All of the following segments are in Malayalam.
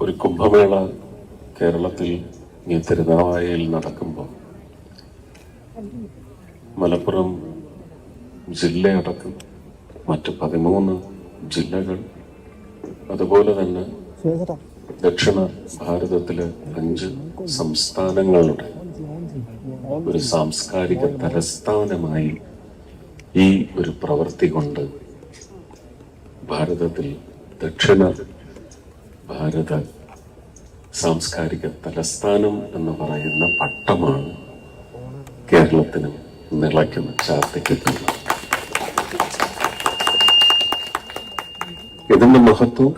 ഒരു കുംഭമേള കേരളത്തിൽ ഈ തിരുനാവായയിൽ നടക്കുമ്പോൾ മലപ്പുറം ജില്ലയടക്കം മറ്റ് പതിമൂന്ന് ജില്ലകൾ അതുപോലെ തന്നെ ദക്ഷിണ ഭാരതത്തിലെ അഞ്ച് സംസ്ഥാനങ്ങളുടെ ഒരു സാംസ്കാരിക തലസ്ഥാനമായി ഈ ഒരു പ്രവൃത്തി കൊണ്ട് ഭാരതത്തിൽ ദക്ഷിണ ഭാരത സാംസ്കാരിക തലസ്ഥാനം എന്ന് പറയുന്ന പട്ടമാണ് കേരളത്തിന് നിളയ്ക്കുന്ന ചാർത്തിക്കുന്നത് ഇതിന്റെ മഹത്വം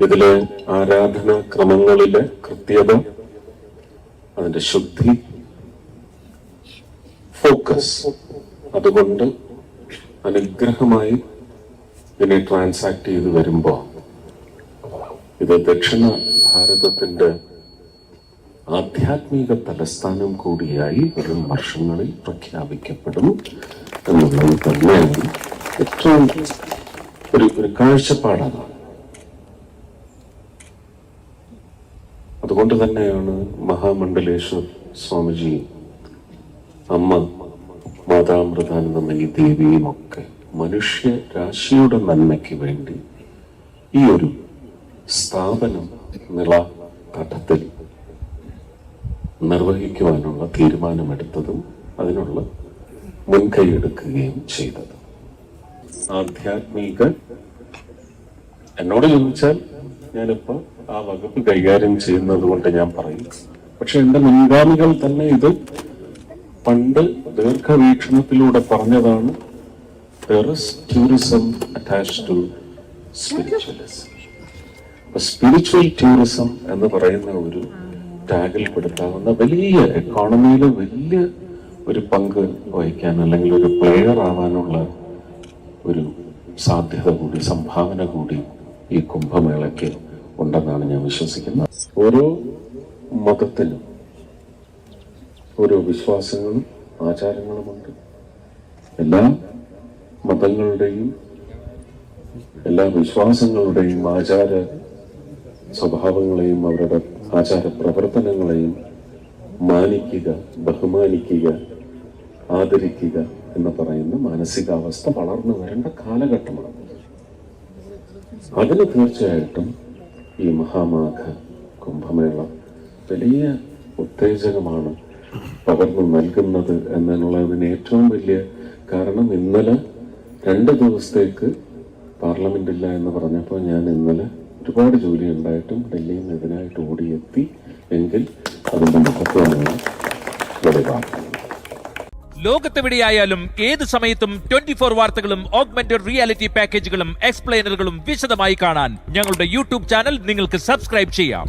ഇതിലെ ആരാധനാ ക്രമങ്ങളിലെ കൃത്യത അതിന്റെ ശുദ്ധി ഫോക്കസ്. അതുകൊണ്ട് അനുഗ്രഹമായി ഇതിനെ ട്രാൻസാക്ട് ചെയ്ത് വരുമ്പോ ഇത് ദക്ഷിണ ഭാരതത്തിന്റെ ആധ്യാത്മിക തലസ്ഥാനം കൂടിയായി വരും വർഷങ്ങളിൽ പ്രഖ്യാപിക്കപ്പെടും എന്നുള്ളത് തന്നെയാണ് ഏറ്റവും ഒരു ഒരു കാഴ്ചപ്പാടാണ്. അതുകൊണ്ട് തന്നെയാണ് മഹാമണ്ഡലേശ്വർ സ്വാമിജി അമ്മ മാതാമൃതാനന്ദമയി ദേവിയുമൊക്കെ മനുഷ്യ രാശിയുടെ നന്മയ്ക്ക് വേണ്ടി ഈ ഒരു സ്ഥാപനം നിള ഘട്ടത്തിൽ നിർവഹിക്കുവാനുള്ള തീരുമാനമെടുത്തതും അതിനുള്ള മുൻകൈയെടുക്കുകയും ചെയ്തത്. ആധ്യാത്മിക എന്നോട് ചോദിച്ചാൽ ഞാനിപ്പോ ആ വകുപ്പ് കൈകാര്യം ചെയ്യുന്നത് കൊണ്ട് ഞാൻ പറയും. പക്ഷെ എന്റെ മുൻഗാമികൾ തന്നെ ഇത് പണ്ട് ദീർഘവീക്ഷണത്തിലൂടെ പറഞ്ഞതാണ് tourism attach to spiritualism spiritual tourism എന്ന് പറയുന്ന ഒരു ടാഗിൽ പെടുത്താവുന്ന വലിയ എക്കോണമിയിൽ വലിയ ഒരു പങ്ക് വഹിക്കാൻ അല്ലെങ്കിൽ ഒരു പ്ലെയർ ആവാനുള്ള ഒരു സാധ്യത കൂടി സംഭാവന കൂടി ഈ കുംഭമേളയ്ക്ക് ഉണ്ടെന്നാണ് ഞാൻ വിശ്വസിക്കുന്നത്. ഓരോ മതത്തിനും ഓരോ വിശ്വാസങ്ങളും ആചാരങ്ങളുമുണ്ട്. എല്ലാ മതങ്ങളുടെയും എല്ലാ വിശ്വാസങ്ങളുടെയും ആചാര സ്വഭാവങ്ങളെയും അവരുടെ ആചാര പ്രവർത്തനങ്ങളെയും മാനിക്കുക ബഹുമാനിക്കുക ആദരിക്കുക എന്ന് പറയുന്ന മാനസികാവസ്ഥ വളർന്നു വരേണ്ട കാലഘട്ടമാണ്. അതിന് തീർച്ചയായിട്ടും ഈ മഹാമാഘ കുംഭമേള വലിയ ഉത്തേജകമാണ് പകർന്നു നൽകുന്നത് എന്നുള്ളതിന് ഏറ്റവും വലിയ കാരണം ഇന്നലെ രണ്ട് ദിവസത്തേക്ക് പാർലമെന്റ് ഇല്ല എന്ന് പറഞ്ഞപ്പോൾ ഞാൻ ഇന്നലെ ഒരുപാട് ജോലി ഉണ്ടായിട്ടും ഡൽഹിയിൽ നിന്ന് ഇതിനായിട്ട് ഓടിയെത്തി എങ്കിൽ അതിന്റെ മഹത്വമാണ് ലോകത്തെവിടെയായാലും ഏത് സമയത്തും ട്വന്റി ഫോർ വാർത്തകളും ഓഗ്മെന്റഡ് റിയാലിറ്റി പാക്കേജുകളും എക്സ്പ്ലെയിനറുകളും വിശദമായി കാണാൻ ഞങ്ങളുടെ യൂട്യൂബ് ചാനൽ നിങ്ങൾക്ക് സബ്സ്ക്രൈബ് ചെയ്യാം.